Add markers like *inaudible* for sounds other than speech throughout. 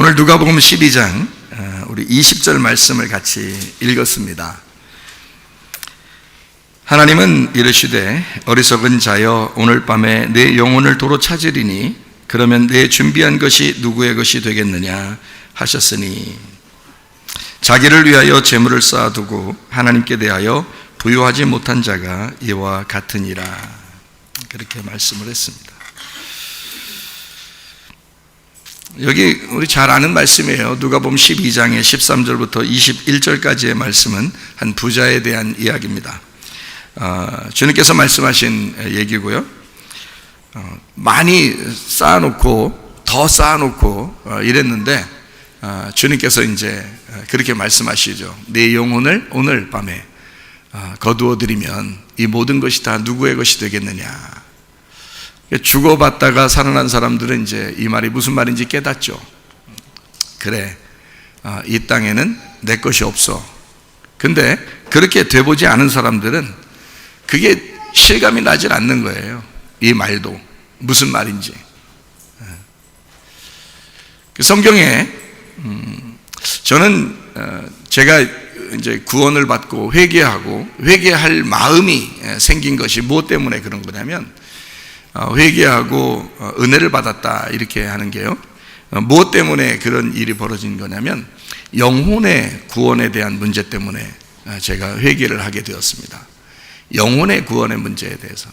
오늘 누가복음 12장 어, 우리 20절 말씀을 같이 읽었습니다. 하나님은 이르시되 어리석은 자여 오늘 밤에 내 영혼을 도로 찾으리니 그러면 내 준비한 것이 누구의 것이 되겠느냐 하셨으니 자기를 위하여 재물을 쌓아두고 하나님께 대하여 부유하지 못한 자가 이와 같으니라 그렇게 말씀을 했습니다. 여기 우리 잘 아는 말씀이에요. 누가 보면 12장의 13절부터 21절까지의 말씀은 한 부자에 대한 이야기입니다. 어, 주님께서 말씀하신 얘기고요. 어, 많이 쌓아놓고 더 쌓아놓고 어, 이랬는데 어, 주님께서 이제 그렇게 말씀하시죠. 내 영혼을 오늘 밤에 어, 거두어 드리면 이 모든 것이 다 누구의 것이 되겠느냐. 죽어봤다가 살아난 사람들은 이제 이 말이 무슨 말인지 깨닫죠. 그래, 어, 이 땅에는 내 것이 없어. 근데 그렇게 돼보지 않은 사람들은 그게 실감이 나질 않는 거예요. 이 말도 무슨 말인지. 그 성경에 음, 저는 어, 제가 이제 구원을 받고 회개하고 회개할 마음이 생긴 것이 무엇 때문에 그런 거냐면 어, 회개하고 어, 은혜를 받았다 이렇게 하는 게요. 무엇 때문에 그런 일이 벌어진 거냐면 영혼의 구원에 대한 문제 때문에 제가 회개를 하게 되었습니다. 영혼의 구원의 문제에 대해서.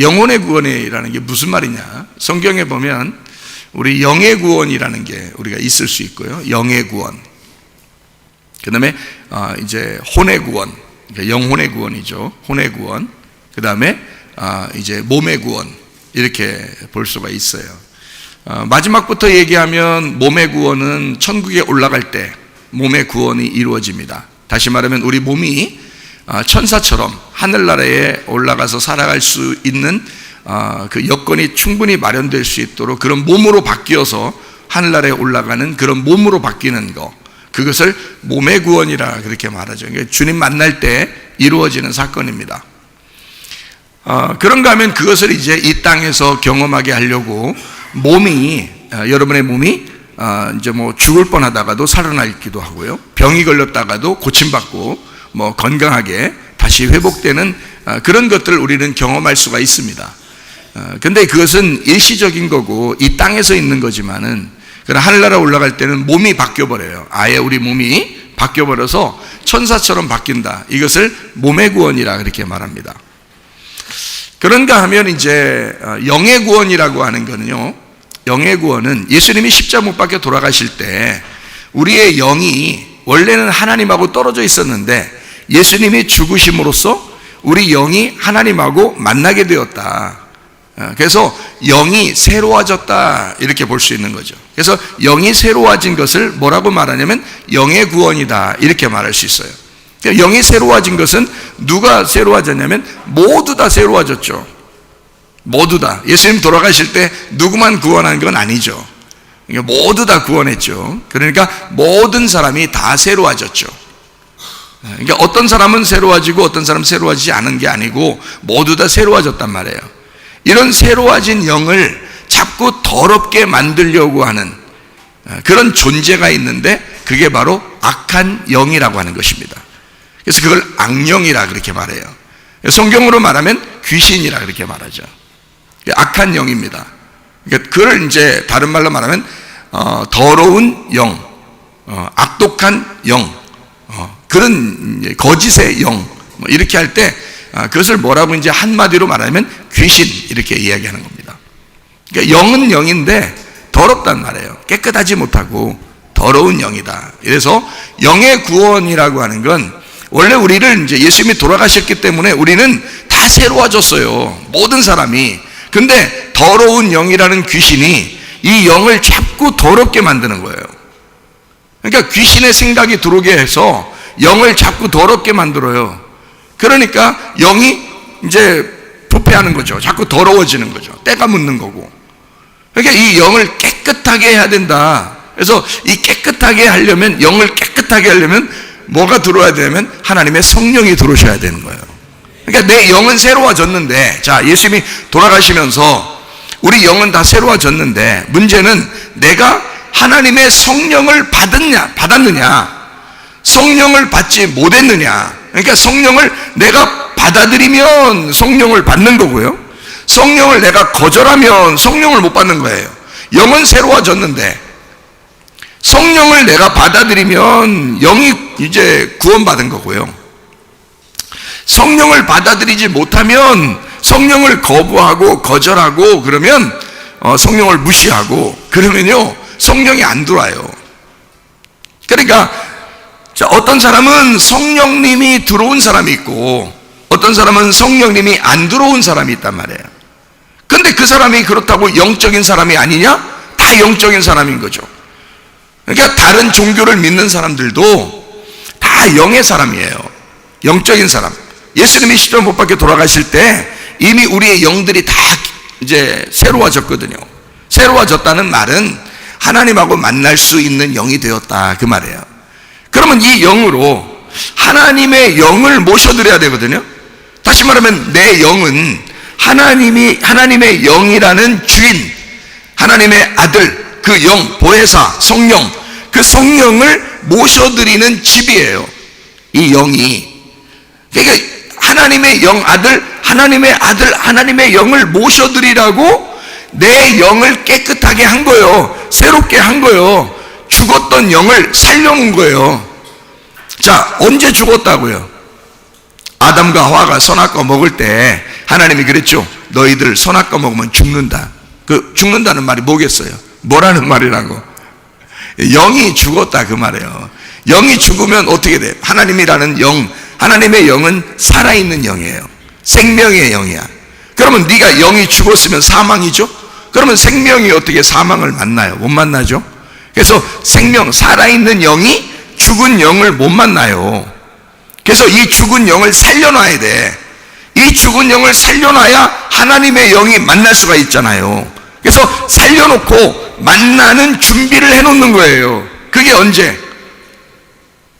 영혼의 구원이라는 게 무슨 말이냐? 성경에 보면 우리 영의 구원이라는 게 우리가 있을 수 있고요. 영의 구원. 그 다음에 어, 이제 혼의 구원. 그러니까 영혼의 구원이죠. 혼의 구원. 그 다음에 아, 이제 몸의 구원. 이렇게 볼 수가 있어요. 어, 마지막부터 얘기하면 몸의 구원은 천국에 올라갈 때 몸의 구원이 이루어집니다. 다시 말하면 우리 몸이 아, 천사처럼 하늘나라에 올라가서 살아갈 수 있는 아, 그 여건이 충분히 마련될 수 있도록 그런 몸으로 바뀌어서 하늘나라에 올라가는 그런 몸으로 바뀌는 거 그것을 몸의 구원이라 그렇게 말하죠. 그러니까 주님 만날 때 이루어지는 사건입니다. 어, 그런가 하면 그것을 이제 이 땅에서 경험하게 하려고 몸이 어, 여러분의 몸이 어, 이제 뭐 죽을 뻔하다가도 살아나기도 하고요. 병이 걸렸다가도 고침받고 뭐 건강하게 다시 회복되는 어, 그런 것들을 우리는 경험할 수가 있습니다. 어, 근데 그것은 일시적인 거고 이 땅에서 있는 거지만은 그러나 하늘나라 올라갈 때는 몸이 바뀌어 버려요. 아예 우리 몸이 바뀌어 버려서 천사처럼 바뀐다. 이것을 몸의 구원이라 그렇게 말합니다. 그런가 하면 이제 어, 영의 구원이라고 하는 거는요. 영의 구원은 예수님이 십자가 못 박혀 돌아가실 때 우리의 영이 원래는 하나님하고 떨어져 있었는데 예수님이 죽으심으로써 우리 영이 하나님하고 만나게 되었다. 어, 그래서 영이 새로워졌다 이렇게 볼 수 있는 거죠. 그래서 영이 새로워진 것을 뭐라고 말하냐면 영의 구원이다 이렇게 말할 수 있어요. 그러니까 영이 새로워진 것은 누가 새로워졌냐면 모두 다 새로워졌죠. 모두 다 예수님 돌아가실 때 누구만 구원한 건 아니죠. 그러니까 모두 다 구원했죠. 그러니까 모든 사람이 다 새로워졌죠. 그러니까 어떤 사람은 새로워지고 어떤 사람은 새로워지지 않은 게 아니고 모두 다 새로워졌단 말이에요. 이런 새로워진 영을 자꾸 더럽게 만들려고 하는 어, 그런 존재가 있는데 그게 바로 악한 영이라고 하는 것입니다. 그래서 그걸 악령이라 그렇게 말해요. 성경으로 말하면 귀신이라 그렇게 말하죠. 악한 영입니다. 그러니까 그걸 이제 다른 말로 말하면 어, 더러운 영, 어, 악독한 영, 그런 거짓의 영, 뭐 이렇게 할때 아, 그것을 뭐라고 이제 한마디로 말하면 귀신 이렇게 이야기하는 겁니다. 그러니까 영은 영인데 더럽단 말이에요. 깨끗하지 못하고 더러운 영이다. 그래서 영의 구원이라고 하는 건 원래 우리를 이제 예수님이 돌아가셨기 때문에 우리는 다 새로워졌어요. 모든 사람이. 근데 더러운 영이라는 귀신이 이 영을 자꾸 더럽게 만드는 거예요. 그러니까 귀신의 생각이 들어오게 해서 영을 자꾸 더럽게 만들어요. 그러니까 영이 이제 부패하는 거죠. 자꾸 더러워지는 거죠. 때가 묻는 거고. 그러니까 이 영을 깨끗하게 해야 된다. 그래서 이 깨끗하게 하려면 영을 깨끗하게 하려면 뭐가 들어와야 되면 하나님의 성령이 들어오셔야 되는 거예요. 그러니까 내 영은 새로워졌는데 자 예수님이 돌아가시면서 우리 영은 다 새로워졌는데 문제는 내가 하나님의 성령을 받았냐, 받았느냐, 성령을 받지 못했느냐. 그러니까 성령을 내가 받아들이면 성령을 받는 거고요. 성령을 내가 거절하면 성령을 못 받는 거예요. 영은 새로워졌는데 성령을 내가 받아들이면 영이 이제 구원받은 거고요. 성령을 받아들이지 못하면 성령을 거부하고 거절하고 그러면 어, 성령을 무시하고 그러면요 성령이 안 들어와요. 그러니까 자, 어떤 사람은 성령님이 들어온 사람이 있고 어떤 사람은 성령님이 안 들어온 사람이 있단 말이에요. 근데 그 사람이 그렇다고 영적인 사람이 아니냐? 다 영적인 사람인 거죠. 그러니까 다른 종교를 믿는 사람들도 다 영의 사람이에요. 영적인 사람. 예수님이 십자가 못 박혀 돌아가실 때 이미 우리의 영들이 다 이제 새로워졌거든요. 새로워졌다는 말은 하나님하고 만날 수 있는 영이 되었다 그 말이에요. 그러면 이 영으로 하나님의 영을 모셔드려야 되거든요. 다시 말하면 내 영은 하나님이 하나님의 영이라는 주인, 하나님의 아들, 그 영, 보혜사, 성령, 그 성령을 모셔드리는 집이에요. 이 영이. 그러니까 하나님의 영 아들, 하나님의 아들, 하나님의 영을 모셔드리라고 내 영을 깨끗하게 한 거예요. 새롭게 한 거예요. 죽었던 영을 살려놓은 거예요. 자, 언제 죽었다고요? 아담과 하와가 선악과 먹을 때 하나님이 그랬죠. 너희들 선악과 먹으면 죽는다. 그 죽는다는 말이 뭐겠어요? 뭐라는 말이라고? 영이 죽었다 그 말이에요. 영이 죽으면 어떻게 돼? 하나님이라는 영, 하나님의 영은 살아있는 영이에요. 생명의 영이야. 그러면 네가 영이 죽었으면 사망이죠? 그러면 생명이 어떻게 사망을 만나요? 못 만나죠? 그래서 생명, 살아있는 영이 죽은 영을 못 만나요. 그래서 이 죽은 영을 살려놔야 돼. 이 죽은 영을 살려놔야 하나님의 영이 만날 수가 있잖아요. 그래서 살려놓고 만나는 준비를 해놓는 거예요. 그게 언제?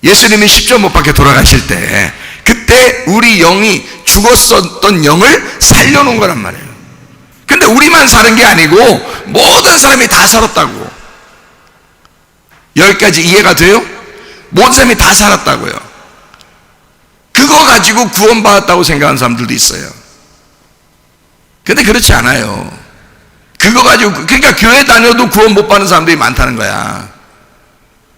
예수님이 십자 못 박혀 돌아가실 때, 그때 우리 영이 죽었었던 영을 살려놓은 거란 말이에요. 근데 우리만 사는 게 아니고 모든 사람이 다 살았다고. 여기까지 이해가 돼요? 모든 사람이 다 살았다고요. 그거 가지고 구원받았다고 생각하는 사람들도 있어요. 근데 그렇지 않아요. 그거 가지고, 그러니까 교회 다녀도 구원 못 받는 사람들이 많다는 거야.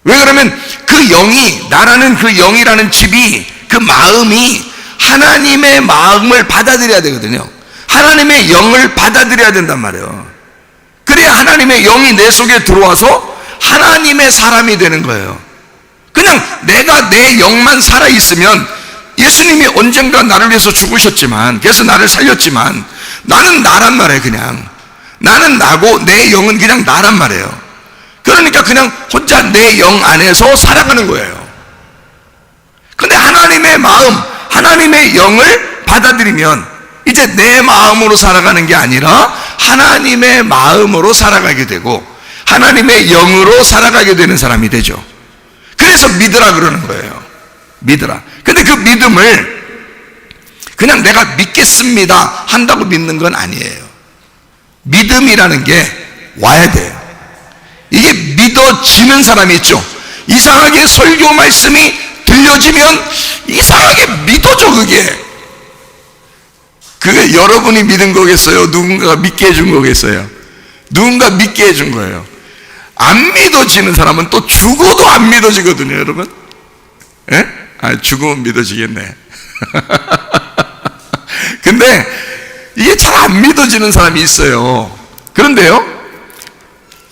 왜 그러면 그 영이, 나라는 그 영이라는 집이, 그 마음이 하나님의 마음을 받아들여야 되거든요. 하나님의 영을 받아들여야 된단 말이에요. 그래야 하나님의 영이 내 속에 들어와서 하나님의 사람이 되는 거예요. 그냥 내가 내 영만 살아 있으면 예수님이 언젠가 나를 위해서 죽으셨지만, 그래서 나를 살렸지만, 나는 나란 말이에요, 그냥. 나는 나고 내 영은 그냥 나란 말이에요. 그러니까 그냥 혼자 내 영 안에서 살아가는 거예요. 근데 하나님의 마음, 하나님의 영을 받아들이면 이제 내 마음으로 살아가는 게 아니라 하나님의 마음으로 살아가게 되고 하나님의 영으로 살아가게 되는 사람이 되죠. 그래서 믿으라 그러는 거예요. 믿으라. 근데 그 믿음을 그냥 내가 믿겠습니다 한다고 믿는 건 아니에요. 믿음이라는 게 와야 돼요. 이게 믿어지는 사람이 있죠. 이상하게 설교 말씀이 들려지면 이상하게 믿어져 그게. 그게 여러분이 믿은 거겠어요? 누군가가 믿게 해준 거겠어요? 누군가 믿게 해준 거예요. 안 믿어지는 사람은 또 죽어도 안 믿어지거든요, 여러분. 예? 아, 죽으면 믿어지겠네. *laughs* 근데 이게 잘 안 믿어지는 사람이 있어요. 그런데요,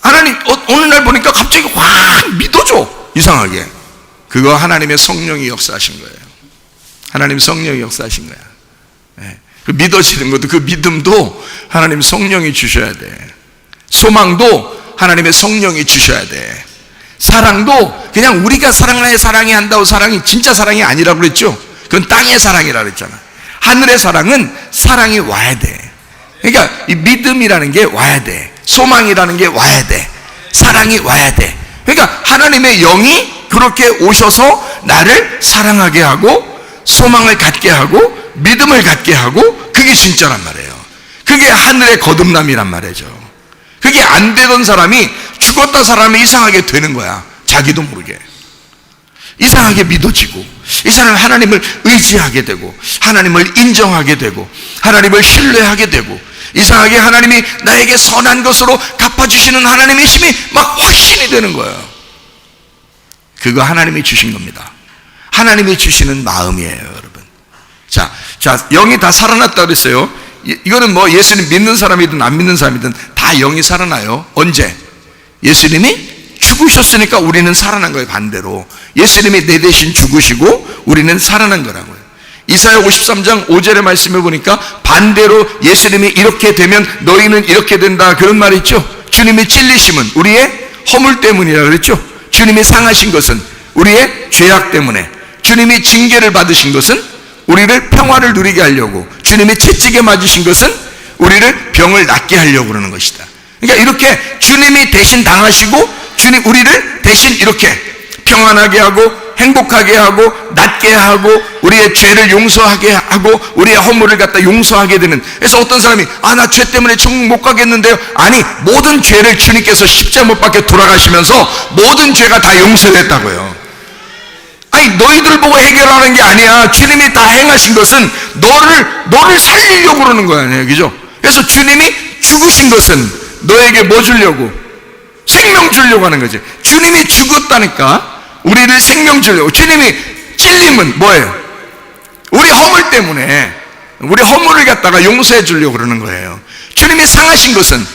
하나님, 어, 오늘날 보니까 갑자기 확 믿어져. 이상하게. 그거 하나님의 성령이 역사하신 거예요. 하나님 성령이 역사하신 거야. 예. 그 믿어지는 것도 그 믿음도 하나님 성령이 주셔야 돼. 소망도 하나님의 성령이 주셔야 돼. 사랑도 그냥 우리가 사랑하에 사랑이 한다고 사랑이 진짜 사랑이 아니라고 그랬죠. 그건 땅의 사랑이라고 그랬잖아. 하늘의 사랑은 사랑이 와야 돼. 그러니까 이 믿음이라는 게 와야 돼. 소망이라는 게 와야 돼. 사랑이 와야 돼. 그러니까 하나님의 영이 그렇게 오셔서 나를 사랑하게 하고 소망을 갖게 하고 믿음을 갖게 하고 그게 진짜란 말이에요. 그게 하늘의 거듭남이란 말이죠. 그게 안 되던 사람이 죽었다 사람이 이상하게 되는 거야. 자기도 모르게. 이상하게 믿어지고, 이 사람이 하나님을 의지하게 되고, 하나님을 인정하게 되고, 하나님을 신뢰하게 되고, 이상하게 하나님이 나에게 선한 것으로 갚아주시는 하나님의 힘이 막 확신이 되는 거예요. 그거 하나님이 주신 겁니다. 하나님이 주시는 마음이에요, 여러분. 자, 자, 영이 다 살아났다 그랬어요. 이- 이거는 뭐 예수님 믿는 사람이든 안 믿는 사람이든 다 영이 살아나요. 언제? 예수님이 죽으셨으니까 우리는 살아난 거예요, 반대로. 예수님이 내 대신 죽으시고 우리는 살아난 거라고요. 이사야 53장 5절의 말씀을 보니까 반대로 예수님이 이렇게 되면 너희는 이렇게 된다. 그런 말 있죠? 주님이 찔리심은 우리의 허물 때문이라 그랬죠? 주님이 상하신 것은 우리의 죄악 때문에 주님이 징계를 받으신 것은 우리를 평화를 누리게 하려고 주님이 채찍에 맞으신 것은 우리를 병을 낫게 하려고 그러는 것이다. 그러니까 이렇게 주님이 대신 당하시고 주님 우리를 대신 이렇게 평안하게 하고 행복하게 하고 낫게 하고 우리의 죄를 용서하게 하고 우리의 허물을 갖다 용서하게 되는 그래서 어떤 사람이 아 나 죄 때문에 천국 못 가겠는데요. 아니 모든 죄를 주님께서 십자가 못 박혀 돌아가시면서 모든 죄가 다 용서됐다고요. 아니 너희들 보고 해결하는 게 아니야. 주님이 다 행하신 것은 너를 너를 살리려고 그러는 거 아니에요. 그죠? 그래서 주님이 죽으신 것은 너에게 뭐 주려고 생명 주려고 하는 거지. 주님이 죽었다니까 우리를 생명 주려고. 주님이 찔림은 뭐예요? 우리 허물 때문에 우리 허물을 갖다가 용서해 주려고 그러는 거예요. 주님이 상하신 것은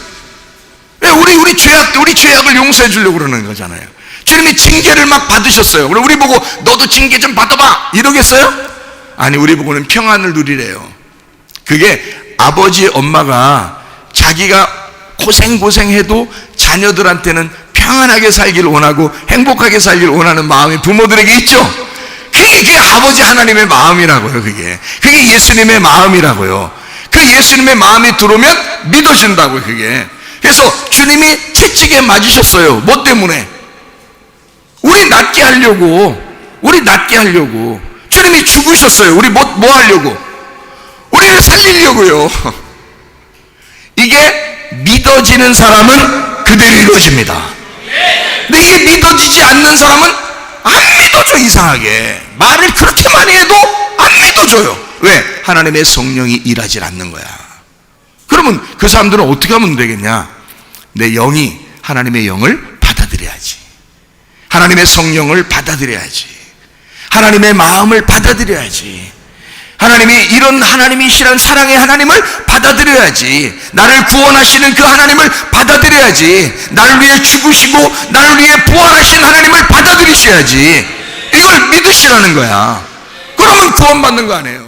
왜 우리 우리 죄악 우리 죄악을 용서해 주려고 그러는 거잖아요. 주님이 징계를 막 받으셨어요. 그럼 우리 보고 너도 징계 좀 받아봐 이러겠어요? 아니 우리 보고는 평안을 누리래요. 그게 아버지 엄마가 자기가 고생 고생해도 자녀들한테는 평안하게 살기를 원하고 행복하게 살기를 원하는 마음이 부모들에게 있죠. 그게 그게 아버지 하나님의 마음이라고요. 그게 그게 예수님의 마음이라고요. 그 예수님의 마음이 들어오면 믿어진다고요. 그게 그래서 주님이 채찍에 맞으셨어요. 뭐 때문에? 우리 낫게 하려고 우리 낫게 하려고 주님이 죽으셨어요. 우리 뭐, 뭐 하려고? 우리를 살리려고요. *laughs* 이게 믿어지는 사람은 그대로 이루어집니다. 근데 이게 믿어지지 않는 사람은 안 믿어져 이상하게 말을 그렇게 많이 해도 안 믿어져요. 왜? 하나님의 성령이 일하지 않는 거야. 그러면 그 사람들은 어떻게 하면 되겠냐? 내 영이 하나님의 영을 받아들여야지. 하나님의 성령을 받아들여야지. 하나님의 마음을 받아들여야지. 하나님이 이런 하나님이시란 사랑의 하나님을 받아들여야지. 나를 구원하시는 그 하나님을 받아들여야지. 나를 위해 죽으시고 나를 위해 부활하신 하나님을 받아들이셔야지. 이걸 믿으시라는 거야. 그러면 구원받는 거 아니에요.